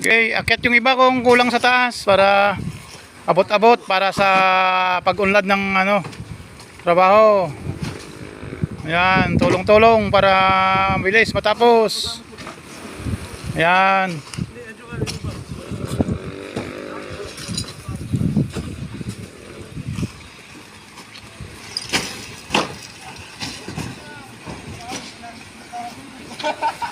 Okay, akit yung iba kung kulang sa taas para abot-abot para sa pag-unlad ng ano trabaho. Ayan, tulong-tulong para bilis matapos. Ayan. Ha ha ha!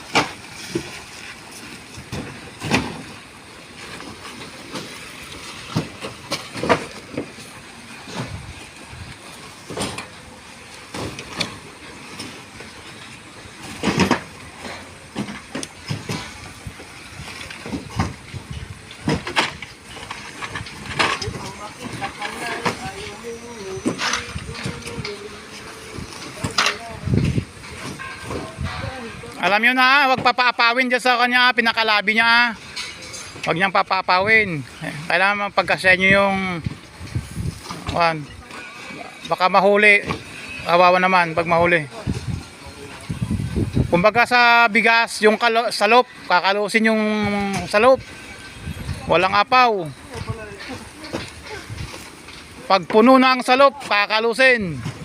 Alam nyo na, wag papaapawin dyan sa kanya, pinakalabi niya. Wag niyang papaapawin. Eh, Kailangan pagkasya nyo yung Juan, baka mahuli. Kawawa naman pag mahuli. Kumbaga sa bigas, yung kalo, salop, kakalusin yung salop. Walang apaw. Pag puno na ang salop, kakalusin.